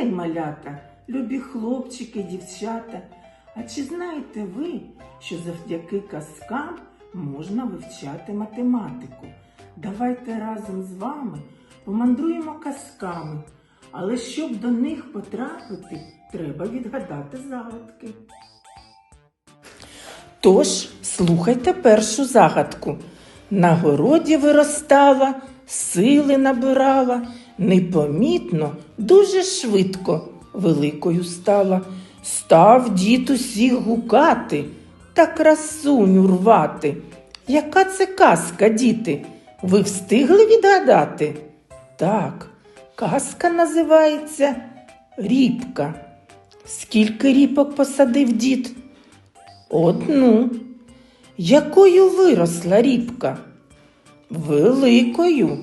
день, малята, любі хлопчики, дівчата. А чи знаєте ви, що завдяки казкам можна вивчати математику? Давайте разом з вами помандруємо казками, але щоб до них потрапити, треба відгадати загадки. Тож слухайте першу загадку. На городі виростала, сили набирала, непомітно, дуже швидко великою стала. Став дід усіх гукати та красуню рвати. Яка це казка, діти? Ви встигли відгадати? Так, казка називається Рібка. Скільки ріпок посадив дід? Одну. Якою виросла рібка? Великою.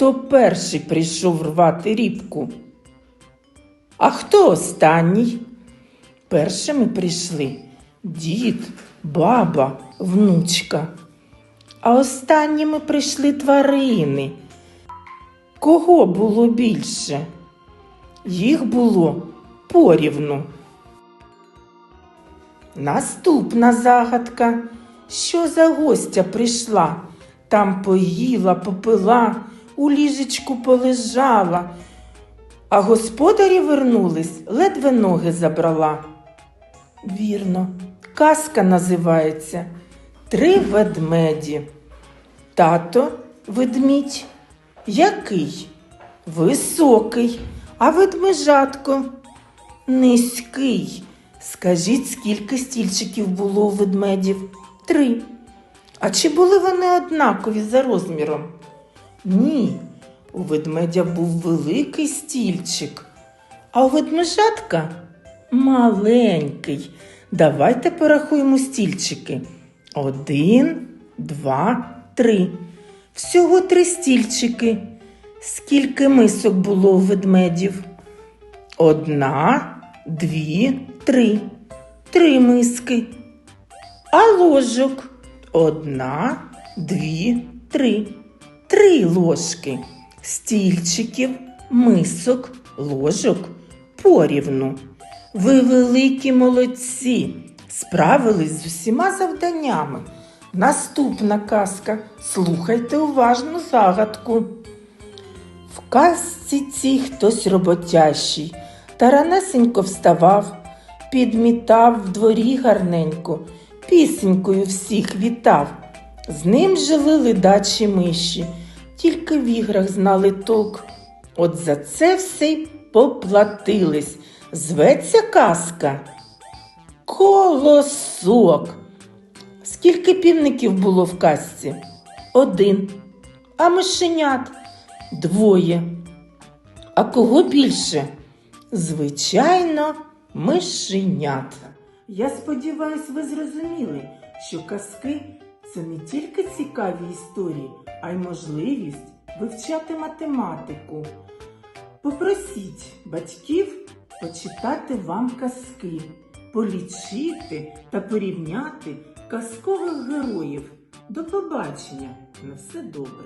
Хто перший прийшов рвати рібку? А хто останній? Першими прийшли дід, баба, внучка. А останніми прийшли тварини. Кого було більше? Їх було порівну. Наступна загадка. Що за гостя прийшла? Там поїла, попила, у ліжечку полежала, а господарі вернулись, ледве ноги забрала. Вірно, казка називається Три ведмеді. Тато ведмідь. Який? Високий, а ведмежатко низький. Скажіть, скільки стільчиків було у ведмедів? Три. А чи були вони однакові за розміром? Ні. У ведмедя був великий стільчик, а у ведмежатка маленький. Давайте порахуємо стільчики. Один, два, три. Всього три стільчики. Скільки мисок було у ведмедів? Одна, дві, три. Три миски. А ложок? Одна, дві, три. Три ложки. Стільчиків, мисок, ложок порівну. Ви великі молодці. Справились з усіма завданнями. Наступна казка. Слухайте уважну загадку. В казці цій хтось роботящий, та ранесенько вставав, підмітав в дворі гарненько, пісенькою всіх вітав. З ним жили ледачі миші, тільки в іграх знали толк. От за це все й поплатились. Зветься казка. Колосок. Скільки півників було в казці? Один. А мишенят двоє. А кого більше? Звичайно, мишенят. Я сподіваюся, ви зрозуміли, що казки це не тільки цікаві історії, а й можливість вивчати математику. Попросіть батьків почитати вам казки, полічити та порівняти казкових героїв. До побачення! На все добре!